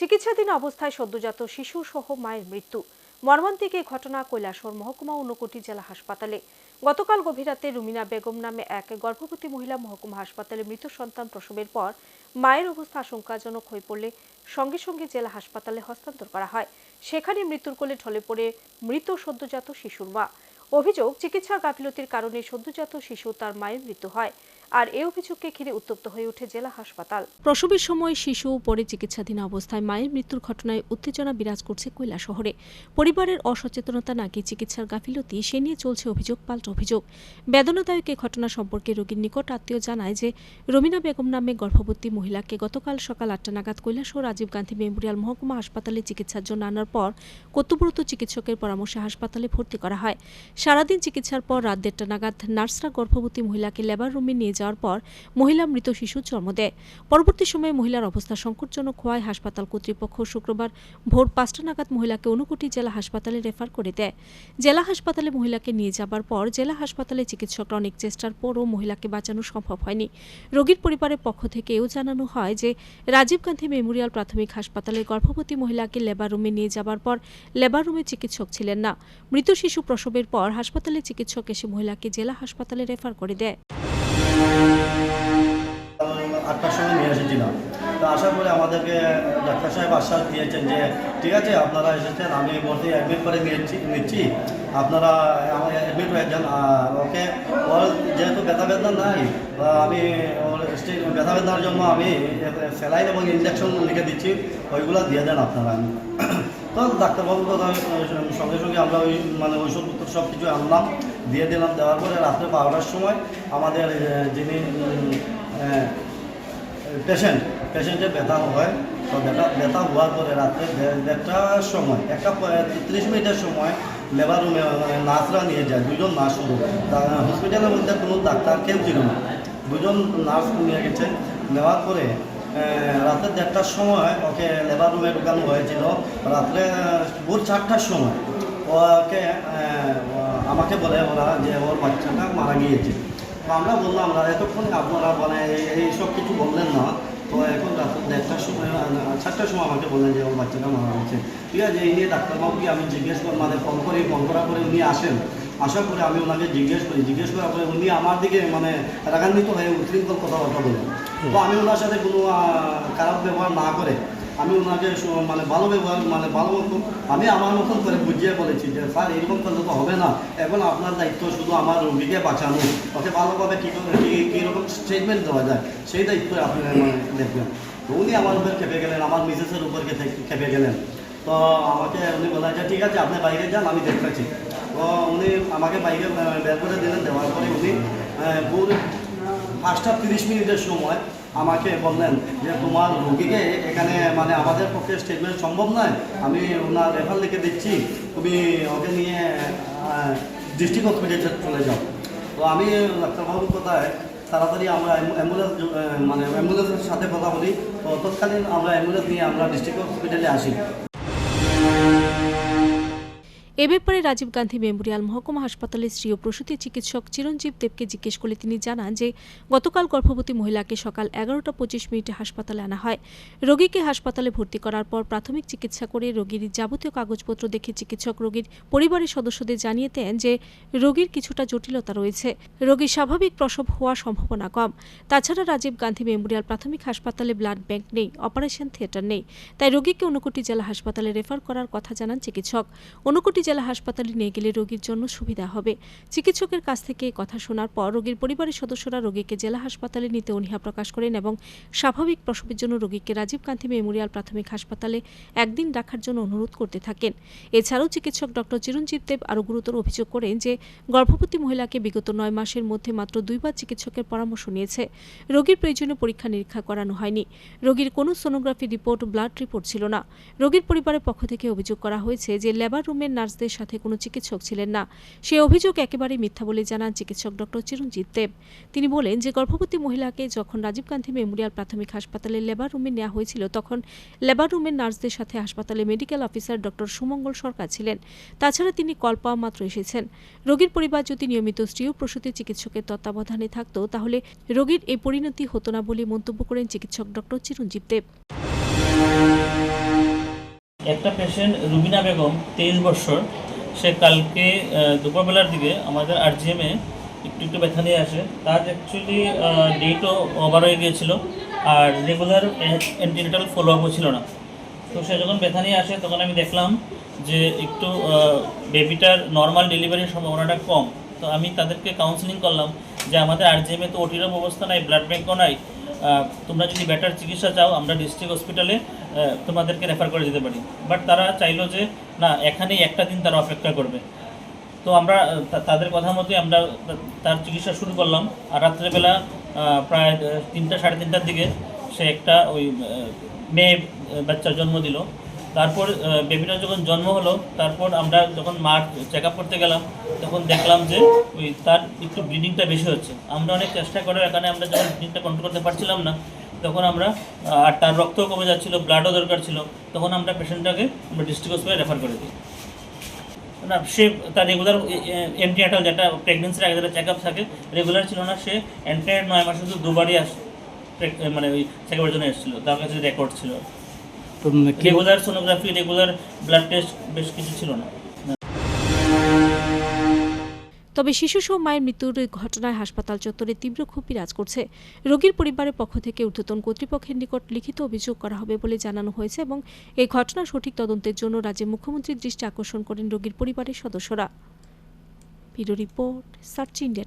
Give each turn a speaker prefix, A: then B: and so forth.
A: চিকিৎসাধীন অবস্থায় সদ্যজাত শিশু সহ মায়ের মৃত্যু। মর্মান্তিক এই ঘটনা কৈলাসহর মহকুমা ঊনকোটি জেলা হাসপাতালে। গতকাল গভীর রাতে রুমিনা বেগম নামে এক গর্ভবতী মহিলা মহকুমা হাসপাতালে মৃত সন্তান প্রসবের পর মায়ের অবস্থা আশঙ্কাজনক হয়ে পড়লে সঙ্গে সঙ্গে জেলা হাসপাতালে হস্তান্তর করা হয়। সেখানে মৃত্যুর কোলে ঢলে পড়ে মৃত সদ্যজাত শিশুর মা। অভিযোগ চিকিৎসার গাফিলতির কারণে সদ্যজাত শিশু তার মায়ের মৃত্যু হয়। আর এই অভিযোগকে ঘিরে উত্তপ্ত হয়ে ওঠে জেলা হাসপাতাল। প্রসবের সময় শিশু পরে চিকিৎসাধীন অবস্থায় মায়ের মৃত্যুর ঘটনায় উত্তেজনা বিরাজ করছে কৈলা শহরে। পরিবারের অসচেতনতা নাকি চিকিৎসার গাফিলতি, সে নিয়ে চলছে অভিযোগ পাল্টা অভিযোগ। বেদনাদায়ক এই ঘটনা সম্পর্কে রোগীর নিকট আত্মীয় জানায় যে, রমিনা বেগম নামে গর্ভবতী মহিলাকে গতকাল সকাল আটটা নাগাদ কৈলাসহর রাজীব গান্ধী মেমোরিয়াল মহকুমা হাসপাতালে চিকিৎসার জন্য আনার পর কর্তব্যরত চিকিৎসকের পরামর্শে হাসপাতালে ভর্তি করা হয়। সারাদিন চিকিৎসার পর রাত দেড়টা নাগাদ নার্সরা গর্ভবতী মহিলাকে লেবার রুমে নিয়ে যাওয়ার পর মহিলা মৃত শিশুর জন্ম দেয়। পরবর্তী সময়ে মহিলার অবস্থা সংকটজনক হওয়ায় হাসপাতাল কর্তৃপক্ষ শুক্রবার ভোর পাঁচটা নাগাদ মহিলাকে অনুকুটি জেলা হাসপাতালে রেফার করে দেয়। জেলা হাসপাতালে মহিলাকে নিয়ে যাবার পর জেলা হাসপাতালে চিকিৎসকরা অনেক চেষ্টার পরও মহিলাকে বাঁচানো সম্ভব হয়নি। রোগীর পরিবারের পক্ষ থেকে এও জানানো হয় যে, রাজীব গান্ধী মেমোরিয়াল প্রাথমিক হাসপাতালে গর্ভবতী মহিলাকে লেবার রুমে নিয়ে যাবার পর লেবার রুমে চিকিৎসক ছিলেন না। মৃত শিশু প্রসবের পর হাসপাতালে চিকিৎসক এসে মহিলাকে জেলা হাসপাতালে রেফার করে দেয়।
B: আটটার সময় নিয়ে এসেছিলাম। তো আসার পরে আমাদেরকে ডাক্তার সাহেব আশ্বাস দিয়েছেন যে, ঠিক আছে, আপনারা এসেছেন, আমি ভর্তি অ্যাডমিট করে নিয়েছি, নিচ্ছি। আপনারা আমার অ্যাডমিট হয়ে ওকে, ওর যেহেতু ব্যথা বেদনা নাই আমি ওর ব্যথা বেদনার জন্য আমি স্যালাইন এবং ইঞ্জেকশন লিখে দিচ্ছি, ওইগুলো দিয়ে দেন আপনারা। তো ডাক্তারবাবু তো সঙ্গে সঙ্গে আমরা ওই মানে ওষুধপত্র সব কিছু আনলাম। দিয়ে দিলাম, দেওয়ার পরে রাত্রে বারোটার সময় আমাদের যিনি পেশেন্ট পেশেন্টের ব্যথা হয়, তো ব্যথা ব্যথা হওয়ার পরে রাত্রে দেড়টার সময়, একটা ত্রিশ মিনিটের সময় লেবার রুমে নার্সরা নিয়ে যায়, দুজন নার্স তা- হসপিটালের মধ্যে কোনো ডাক্তার কেউ ছিল না। দুজন নার্স নিয়ে গেছে, নেওয়ার পরে রাত্রে দেড়টার সময় ওকে লেবার রুমে ঢুকানো হয়েছিল। রাত্রে, ভোর চারটার সময়, ওকে আমাকে বলে ওরা যে ওর বাচ্চাটা মারা গিয়েছে। তো আমরা বললাম, না, এতক্ষণ আপনারা মানে এই- এই সব কিছু বললেন না। তো এখন রাত্রে দেড়টার সময় চারটার সময় আমাকে বললেন যে ওর বাচ্চাটা মারা গেছে। ঠিক আছে, এই নিয়ে ডাক্তারবাবুকে আমি জিজ্ঞেস করি মানে ফোন করি ফোন করার পরে উনি আসেন। আসার পরে আমি ওনাকে জিজ্ঞেস করি। জিজ্ঞেস করার পরে উনি আমার দিকে মানে রাগান্বিত হয়ে উশৃঙ্খল কথাবার্তা বলেন তো আমি ওনার সাথে কোনো খারাপ ব্যবহার না করে আমি ওনাকে মানে ভালো ব্যবহার মানে ভালো মতো আমি আমার মতন করে বুঝিয়ে বলেছি যে, স্যার, এরকম করলে তো হবে না। এখন আপনার দায়িত্ব শুধু আমার রোগীকে বাঁচানো। ওকে ভালোভাবে কীরকম স্টেটমেন্ট দেওয়া যায়, সেই দায়িত্ব আপনি মানে দেখবেন। তো উনি আমার উপর খেপে গেলেন, আমার মিসেসের উপর খেপে- গেলেন। তো আমাকে উনি বললেন যে, ঠিক আছে, আপনি বাইরে যান, আমি দেখতেছি। তো উনি আমাকে বাইরে বের করে দিলেন। দেওয়ার পরে উনি পাঁচটা তিরিশ মিনিটের সময় আমাকে বললেন যে, তোমার রোগীকে এখানে মানে আমাদের পক্ষে স্টেটমেন্ট সম্ভব নয়। আমি ওনার রেফার লিখে দিচ্ছি। তুমি ওকে নিয়ে ডিস্ট্রিক্ট হসপিটালে চলে যাও। তো আমি ডাক্তারবাবুর কোথায় তাড়াতাড়ি আমরা অ্যাম্বুলেন্স মানে অ্যাম্বুলেন্সের সাথে কথা বলি তো তৎকালীন আমরা অ্যাম্বুলেন্স নিয়ে আমরা ডিস্ট্রিক্ট হসপিটালে আসি।
A: এ ব্যাপারে রাজীব গান্ধী মেমোরিয়াল মহকুমা হাসপাতালের স্ত্রী ও প্রসূতি চিকিৎসক চিরঞ্জীব দেবকে জিজ্ঞেস করলে তিনি জানান যে, গতকাল গর্ভবতী মহিলাকে সকাল এগারোটা পঁচিশ মিনিটে হাসপাতালে আনা হয়। রোগীকে হাসপাতালে ভর্তি করার পর প্রাথমিক চিকিৎসা করে রোগীর যাবতীয় কাগজপত্র দেখে চিকিৎসক রোগীর পরিবারের সদস্যদের জানিয়ে দেন যে, রোগীর কিছুটা জটিলতা রয়েছে। রোগীর স্বাভাবিক প্রসব হওয়ার সম্ভাবনা কম। তাছাড়া রাজীব গান্ধী মেমোরিয়াল প্রাথমিক হাসপাতালে ব্লাড ব্যাংক নেই, অপারেশন থিয়েটার নেই। তাই রোগীকে ঊনকোটি জেলা হাসপাতালে রেফার করার কথা জানান চিকিৎসক। ঊনকোটি জেলা হাসপাতালে নিয়ে গেলে রোগীর জন্য সুবিধা হবে। চিকিৎসকের কাছ থেকে কথা শোনার পর রোগীর পরিবারের সদস্যরা রোগীকে জেলা হাসপাতালে নিতে অনীহা প্রকাশ করেন এবং স্বাভাবিক প্রসবের জন্য রোগীকে রাজীব গান্ধী মেমোরিয়াল প্রাথমিক হাসপাতালে একদিন রাখার জন্য অনুরোধ করতে থাকেন। এছাড়াও চিকিৎসক ডক্টর চিরঞ্জিত দেব আরও গুরুতর অভিযোগ করেন যে, গর্ভবতী মহিলাকে বিগত নয় মাসের মধ্যে মাত্র দুইবার চিকিৎসকের পরামর্শ নিয়েছে। রোগীর প্রয়োজনীয় পরীক্ষা নিরীক্ষা করানো হয়নি। রোগীর কোনো সোনোগ্রাফি রিপোর্ট, ব্লাড রিপোর্ট ছিল না। রোগীর পরিবারের পক্ষ থেকে অভিযোগ করা হয়েছে যে, লেবার রুমের নার্সদের সাথে কোনো চিকিৎসক ছিলেন না। সে অভিযোগ একেবারেই মিথ্যা বলে জানান চিকিৎসক ডক্টর চিরঞ্জিত দেব। তিনি বলেন যে, গর্ভবতী মহিলাকে যখন রাজীব গান্ধী মেমোরিয়াল প্রাথমিক হাসপাতালে লেবার রুমে নেওয়া হয়েছিল, তখন লেবার রুমের নার্সদের সাথে হাসপাতালে medical officer doctor Sumangal Sarkar ছিলেন। তাছাড়া তিনি কল পাওয়া মাত্র এসেছেন। রোগীর পরিবার যদি নিয়মিত স্ত্রী ও প্রসূতি চিকিৎসকের তত্ত্বাবধানে থাকত, তাহলে রোগীর এই পরিণতি হতো না বলে মন্তব্য করেন চিকিৎসক ডক্টর চিরঞ্জীব দেব।
C: একটা পেশেন্ট রুবিনা বেগম, তেইশ বছর। সে কালকে দুপুরবেলার দিকে আমাদের আর আরজিএমে একটু একটু ব্যথা নিয়ে আসে। তার অ্যাকচুয়ালি ডেটও ওভার হয়ে গিয়েছিল আর রেগুলার অ্যান্টিনেটাল ফলো আপও ছিল না। তো সে যখন ব্যথা নিয়ে আসে, তখন আমি দেখলাম যে একটু বেবিটার নর্মাল ডেলিভারির সম্ভাবনাটা কম। তো আমি তাদেরকে কাউন্সিলিং করলাম। যে আমাদের আরজিএমে তো ওটিরম অবস্থা নাই ব্লাড ব্যাঙ্কও নাই তোমরা যদি বেটার চিকিৎসা চাও, আমরা ডিস্ট্রিক্ট হসপিটালে তোমাদেরকে রেফার করে দিতে পারি। বাট তারা চাইলো যে, না, এখানেই একটা দিন তারা অপেক্ষা করবে। তো আমরা তাদের কথা মতোই আমরা তার চিকিৎসা শুরু করলাম। আর রাত্রেবেলা প্রায় তিনটা, সাড়ে তিনটার দিকে সে একটা ওই মেয়ে বাচ্চার জন্ম দিল। তারপর বেবিটা যখন জন্ম হলো, তারপর আমরা যখন মার চেক আপ করতে গেলাম, তখন দেখলাম যে ওই তার একটু ব্লিডিংটা বেশি হচ্ছে। আমরা অনেক চেষ্টা করে, এখানে আমরা যখন ব্লিডিংটা কন্ট্রোল করতে পারছিলাম না, তখন আমরা আর তার রক্তও কমে যাচ্ছিল ব্লাডও দরকার ছিল, তখন আমরা পেশেন্টটাকে আমরা ডিস্ট্রিক্ট হসপিটালে রেফার করে দিই। না, সে তার রেগুলার এন্টিনাটাল যেটা প্রেগনেন্সির আগে যেটা চেক আপ থাকে রেগুলার ছিল না, সে এন্টায়ার নয় মাসে শুধু দুবারই আস মানে ওই চেক আপের জন্য এসেছিল, তার কাছে রেকর্ড ছিল। Regular sonography regular blood test বেশ কিছু ছিল না।
A: তবে শিশুসহ মায়ের মৃত্যুর ঘটনায় হাসপাতাল চত্বরে তীব্র ক্ষোভ বিরাজ করছে। রোগীর পরিবারের পক্ষ থেকে ঊর্ধ্বতন কর্তৃপক্ষের নিকট লিখিত অভিযোগ করা হবে বলে জানানো হয়েছে এবং এই ঘটনার সঠিক তদন্তের জন্য রাজ্যের মুখ্যমন্ত্রীর দৃষ্টি আকর্ষণ করেন রোগীর পরিবারের সদস্যরা। Bureau report search India